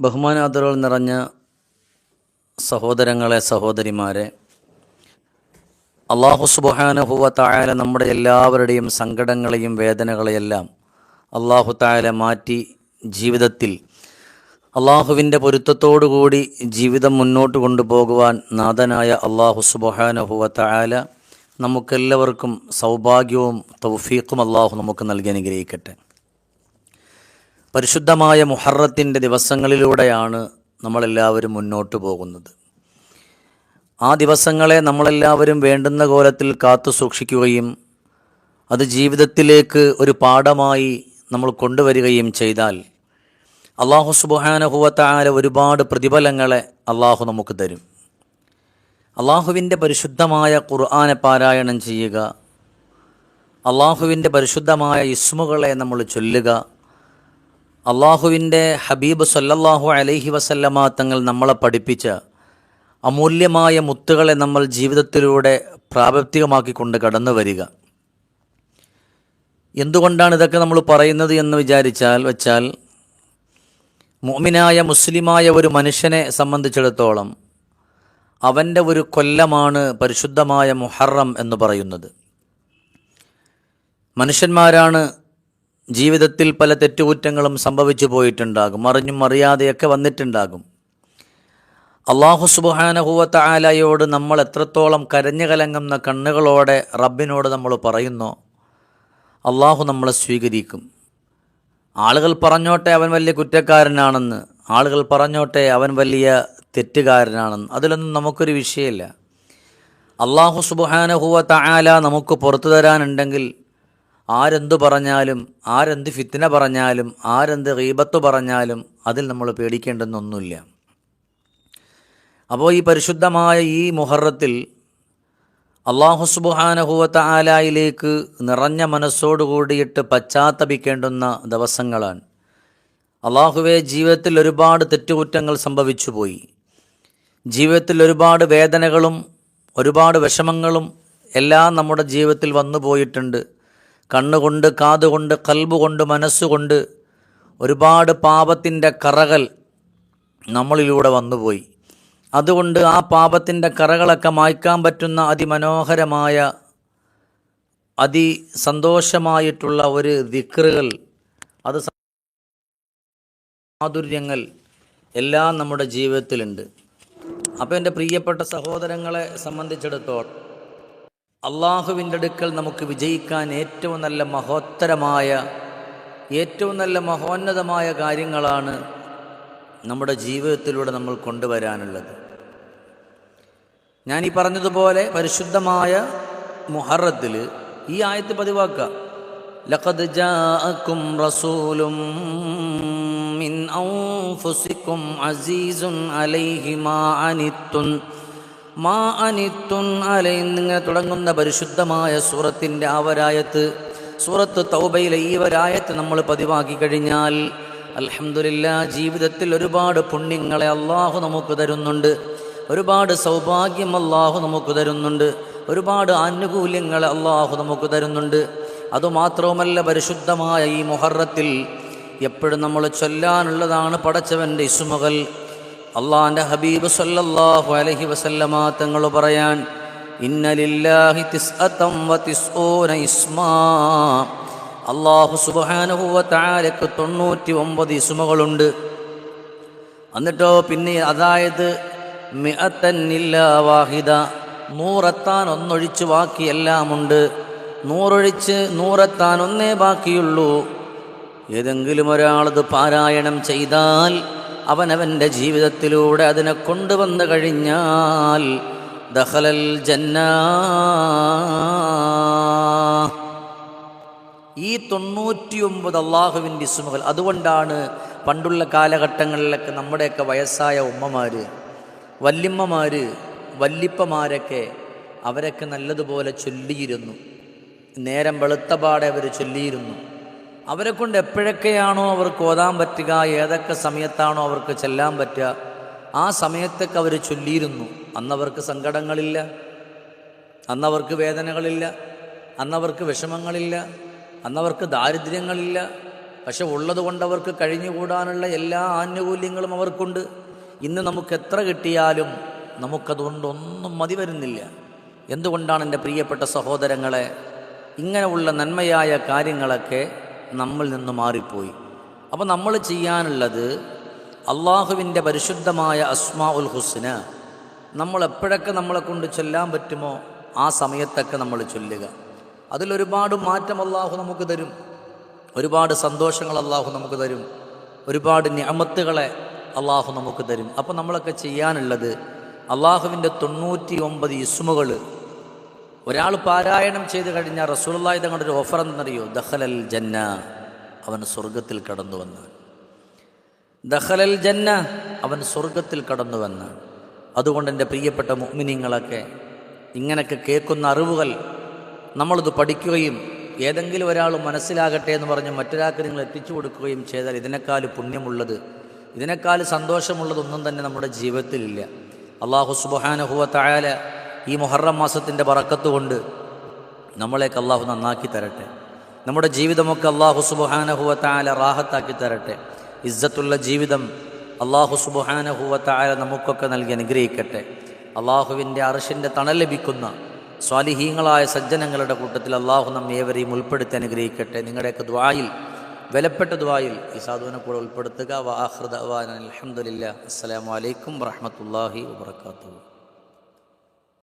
ബഹുമാനാദരവുകൾ നിറഞ്ഞ സഹോദരങ്ങളെ സഹോദരിമാരെ അള്ളാഹു സുബാനഹുവ തായാല നമ്മുടെ എല്ലാവരുടെയും സങ്കടങ്ങളെയും വേദനകളെയെല്ലാം അള്ളാഹു തായാല മാറ്റി ജീവിതത്തിൽ അള്ളാഹുവിന്റെ പൊരുത്തത്തോടുകൂടി ജീവിതം മുന്നോട്ട് കൊണ്ടുപോകുവാൻ നാഥനായ അള്ളാഹു സുബഹാനഹുവ തായാല നമുക്കെല്ലാവർക്കും സൗഭാഗ്യവും തൗഫീഖും അള്ളാഹു നമുക്ക് നൽകി അനുഗ്രഹിക്കട്ടെ. പരിശുദ്ധമായ മുഹറത്തിന്റെ ദിവസങ്ങളിലൂടെയാണ് നമ്മളെല്ലാവരും മുന്നോട്ട് പോകുന്നത്. ആ ദിവസങ്ങളെ നമ്മളെല്ലാവരും വേണ്ടുന്ന കോലത്തിൽ കാത്തു സൂക്ഷിക്കുകയും അത് ജീവിതത്തിലേക്ക് ഒരു പാഠമായി നമ്മൾ കൊണ്ടുവരികയും ചെയ്താൽ അള്ളാഹു സുബാനഹുവത്തായ ഒരുപാട് പ്രതിഫലങ്ങളെ അള്ളാഹു നമുക്ക് തരും. അള്ളാഹുവിന്റെ പരിശുദ്ധമായ ഖുർആനെ പാരായണം ചെയ്യുക അള്ളാഹുവിന്റെ പരിശുദ്ധമായ ഇസ്മുകളെ നമ്മൾ ചൊല്ലുക അള്ളാഹുവിന്റെ ഹബീബ് സല്ലല്ലാഹു അലൈഹി വസല്ലമ തങ്ങൾ നമ്മളെ പഠിപ്പിച്ച അമൂല്യമായ മുത്തുകളെ നമ്മൾ ജീവിതത്തിലൂടെ പ്രാവർത്തികമാക്കിക്കൊണ്ട് കടന്നു വരിക. എന്തുകൊണ്ടാണ് ഇതൊക്കെ നമ്മൾ പറയുന്നത് എന്ന് വിചാരിച്ചാൽ വെച്ചാൽ മുഅ്മിനായ മുസ്ലിമായ ഒരു മനുഷ്യനെ സംബന്ധിച്ചിടത്തോളം അവന്റെ ഒരു കൊല്ലമാണ് പരിശുദ്ധമായ മുഹറം എന്ന് പറയുന്നത്. മനുഷ്യന്മാരാണ് ജീവിതത്തിൽ പല തെറ്റുകുറ്റങ്ങളും സംഭവിച്ചു പോയിട്ടുണ്ടാകും. അറിഞ്ഞും അറിയാതെയൊക്കെ വന്നിട്ടുണ്ടാകും. അള്ളാഹു സുബാനഹുവത്ത ആലയോട് നമ്മൾ എത്രത്തോളം കരഞ്ഞു കലങ്ങുന്ന കണ്ണുകളോടെ റബ്ബിനോട് നമ്മൾ പറയുന്നോ അള്ളാഹു നമ്മളെ സ്വീകരിക്കും. ആളുകൾ പറഞ്ഞോട്ടെ അവൻ വലിയ കുറ്റക്കാരനാണെന്ന് ആളുകൾ പറഞ്ഞോട്ടെ അവൻ വലിയ തെറ്റുകാരനാണെന്ന് അതിലൊന്നും നമുക്കൊരു വിഷയമില്ല. അള്ളാഹു സുബാനഹുവത്ത ആല നമുക്ക് പുറത്തു തരാനുണ്ടെങ്കിൽ ആരെന്തു പറഞ്ഞാലും ആരെന്ത് ഫിത്തിന പറഞ്ഞാലും ആരെന്ത് റീബത്ത് പറഞ്ഞാലും അതിൽ നമ്മൾ പേടിക്കേണ്ടെന്നൊന്നുമില്ല. അപ്പോൾ ഈ പരിശുദ്ധമായ ഈ മുഹറത്തിൽ അള്ളാഹു സുബാനഹുവത്ത ആലായിലേക്ക് നിറഞ്ഞ മനസ്സോടു കൂടിയിട്ട് പശ്ചാത്തപിക്കേണ്ടുന്ന ദിവസങ്ങളാണ്. അള്ളാഹുവെ ജീവിതത്തിൽ ഒരുപാട് തെറ്റുകുറ്റങ്ങൾ സംഭവിച്ചു പോയി ജീവിതത്തിൽ ഒരുപാട് വേദനകളും ഒരുപാട് വിഷമങ്ങളും എല്ലാം നമ്മുടെ ജീവിതത്തിൽ വന്നു പോയിട്ടുണ്ട് കണ്ണുകൊണ്ട് കാതുകൊണ്ട് കൽബുകൊണ്ട് മനസ്സുകൊണ്ട് ഒരുപാട് പാപത്തിന്റെ കറകൾ നമ്മളിലൂടെ വന്നുപോയി. അതുകൊണ്ട് ആ പാപത്തിന്റെ കറകളൊക്കെ മായ്ക്കാൻ പറ്റുന്ന അതിമനോഹരമായ അതിസന്തോഷമായിട്ടുള്ള ഒരു ദിക്റുകൾ അത് മാധുര്യങ്ങൾ എല്ലാം നമ്മുടെ ജീവിതത്തിലുണ്ട്. അപ്പോൾ എന്റെ പ്രിയപ്പെട്ട സഹോദരങ്ങളെ സംബന്ധിച്ചിടത്തോളം അള്ളാഹുവിന്റെ അടുക്കൽ നമുക്ക് വിജയിക്കാൻ ഏറ്റവും നല്ല മഹോത്തരമായ ഏറ്റവും നല്ല മഹോന്നതമായ കാര്യങ്ങളാണ് നമ്മുടെ ജീവിതത്തിലൂടെ നമ്മൾ കൊണ്ടുവരാനുള്ളത്. ഞാൻ ഈ പറഞ്ഞതുപോലെ പരിശുദ്ധമായ മുഹറത്തിൽ ഈ ആയത്ത് പതിവാക്കുക. ലഖദ് ജാഅക്കും റസൂലും മിൻ അൻഫുസിക്കും അസീസുൻ അലൈഹി മാ അനിത്തുൻ മാ അനിത്തുൻ അലൈ നിങ്ങൾ തുടങ്ങുന്ന പരിശുദ്ധമായ സൂറത്തിന്റെ ആ ഒരായത്ത് സൂറത്ത് തൗബയിലെ ഈ വരായത്ത് നമ്മൾ പതിവാക്കി കഴിഞ്ഞാൽ അലഹമില്ല ജീവിതത്തിൽ ഒരുപാട് പുണ്യങ്ങളെ അള്ളാഹു നമുക്ക് തരുന്നുണ്ട് ഒരുപാട് സൗഭാഗ്യം അള്ളാഹു നമുക്ക് തരുന്നുണ്ട് ഒരുപാട് ആനുകൂല്യങ്ങൾ അള്ളാഹു നമുക്ക് തരുന്നുണ്ട്. അതുമാത്രവുമല്ല പരിശുദ്ധമായ ഈ മുഹറത്തിൽ എപ്പോഴും നമ്മൾ ചൊല്ലാനുള്ളതാണ് പടച്ചവന്റെ ഇസുമകൾ. അള്ളാഹിന്റെ ഹബീബ് സല്ലല്ലാഹു അലഹി വസല്ലമ തങ്ങൾ പറയാൻ വ തിസ്ഊന ഇസ്മാ. അള്ളാഹു സുബ്ഹാനഹു വ ഒമ്പത് ഇസ്മകളുണ്ട്. എന്നിട്ടോ പിന്നെ അതായത് വാഹിദ. നൂറെത്താൻ ഒന്നൊഴിച്ച് ബാക്കി എല്ലാമുണ്ട്. നൂറൊഴിച്ച് നൂറെത്താൻ ഒന്നേ ബാക്കിയുള്ളൂ. ഏതെങ്കിലും ഒരാളത് പാരായണം ചെയ്താൽ അവനവന്റെ ജീവിതത്തിലൂടെ അതിനെ കൊണ്ടുവന്നു കഴിഞ്ഞാൽ ദഹലൽ ജന്ന. ഈ തൊണ്ണൂറ്റിയൊമ്പത് അള്ളാഹുവിന്റെ ഇസ്മുകൾ. അതുകൊണ്ടാണ് പണ്ടുള്ള കാലഘട്ടങ്ങളിലൊക്കെ നമ്മുടെയൊക്കെ വയസ്സായ ഉമ്മമാർ വല്യമ്മമാർ വല്ലിപ്പമാരൊക്കെ അവരൊക്കെ നല്ലതുപോലെ ചൊല്ലിയിരുന്നു. നേരം വെളുത്തപാടെ അവർ ചൊല്ലിയിരുന്നു. അവരെ കൊണ്ട് എപ്പോഴൊക്കെയാണോ അവർക്ക് ഓതാൻ പറ്റുക ഏതൊക്കെ സമയത്താണോ അവർക്ക് ചെല്ലാൻ പറ്റുക ആ സമയത്തൊക്കെ അവർ ചൊല്ലിയിരുന്നു. അന്നവർക്ക് സങ്കടങ്ങളില്ല അന്നവർക്ക് വേദനകളില്ല അന്നവർക്ക് വിഷമങ്ങളില്ല അന്നവർക്ക് ദാരിദ്ര്യങ്ങളില്ല. പക്ഷെ ഉള്ളത് കൊണ്ട് അവർക്ക് കഴിഞ്ഞുകൂടാനുള്ള എല്ലാ ആനുകൂല്യങ്ങളും അവർക്കുണ്ട്. ഇന്ന് നമുക്ക് എത്ര കിട്ടിയാലും നമുക്കതുകൊണ്ടൊന്നും മതി വരുന്നില്ല. എന്തുകൊണ്ടാണ് എന്റെ പ്രിയപ്പെട്ട സഹോദരങ്ങളെ ഇങ്ങനെയുള്ള നന്മയായ കാര്യങ്ങളൊക്കെ നമ്മിൽ നിന്ന് മാറിപ്പോയി. അപ്പോൾ നമ്മൾ ചെയ്യാനുള്ളത് അള്ളാഹുവിന്റെ പരിശുദ്ധമായ അസ്മാ ഉൽ ഹുസ്ന. നമ്മൾ എപ്പോഴൊക്കെ നമ്മളെ കൊണ്ട് ചൊല്ലാൻ പറ്റുമോ ആ സമയത്തൊക്കെ നമ്മൾ ചൊല്ലുക. അതിലൊരുപാട് മാറ്റം അള്ളാഹു നമുക്ക് തരും. ഒരുപാട് സന്തോഷങ്ങൾ അള്ളാഹു നമുക്ക് തരും. ഒരുപാട് ഞാമത്തുകളെ അള്ളാഹു നമുക്ക് തരും. അപ്പോൾ നമ്മളൊക്കെ ചെയ്യാനുള്ളത് അള്ളാഹുവിന്റെ തൊണ്ണൂറ്റി ഒമ്പത് ഇസ്മുകൾ ഒരാൾ പാരായണം ചെയ്ത് കഴിഞ്ഞാൽ റസൂലുള്ളാഹി തങ്ങളുടെ ഒരു ഓഫർ എന്നറിയോ ദഹലൽ ജന്ന. അവൻ സ്വർഗത്തിൽ കടന്നു വന്നാണ് ദഹലൽ ജന്ന. അവൻ സ്വർഗത്തിൽ കടന്നു വന്നാണ് അതുകൊണ്ട് എന്റെ പ്രിയപ്പെട്ട മുഅ്മിനീങ്ങളൊക്കെ ഇങ്ങനെയൊക്കെ കേൾക്കുന്ന അറിവുകൾ നമ്മളിത് പഠിക്കുകയും ഏതെങ്കിലും ഒരാൾ മനസ്സിലാകട്ടെ എന്ന് പറഞ്ഞ് മറ്റൊരാൾക്ക് നിങ്ങൾ എത്തിച്ചു കൊടുക്കുകയും ചെയ്താൽ ഇതിനേക്കാൾ പുണ്യമുള്ളത് ഇതിനേക്കാൾ സന്തോഷമുള്ളതൊന്നും തന്നെ നമ്മുടെ ജീവിതത്തിലില്ല അള്ളാഹു സുബാനഹുവ തായാല ഈ മുഹറം മാസത്തിന്റെ കൊണ്ട് നമ്മളെയൊക്കെ അള്ളാഹു നന്നാക്കി തരട്ടെ. നമ്മുടെ ജീവിതമൊക്കെ അള്ളാഹു സുബാനഹുവ തായാല റാഹത്താക്കി തരട്ടെ. ഇസ്സത്തുള്ള ജീവിതം അള്ളാഹു സുബാനഹുവ തായാല നമുക്കൊക്കെ നൽകി അനുഗ്രഹിക്കട്ടെ. അള്ളാഹുവിന്റെ അറിഷിന്റെ തണൽ ലഭിക്കുന്ന സ്വാലിഹീങ്ങളായ സജ്ജനങ്ങളുടെ കൂട്ടത്തിൽ അള്ളാഹു നമ്മെ ഏവരെയും ഉൾപ്പെടുത്തി അനുഗ്രഹിക്കട്ടെ. നിങ്ങളുടെയൊക്കെ ദ്വായിൽ വിലപ്പെട്ട ദ്വായിൽ ഈ സാധുവിനെ കൂടെ ഉൾപ്പെടുത്തുക. വാഹൃദ അലഹമുല്ല വലൈക്കും വാഹമത്തല്ലാഹി വാത്തു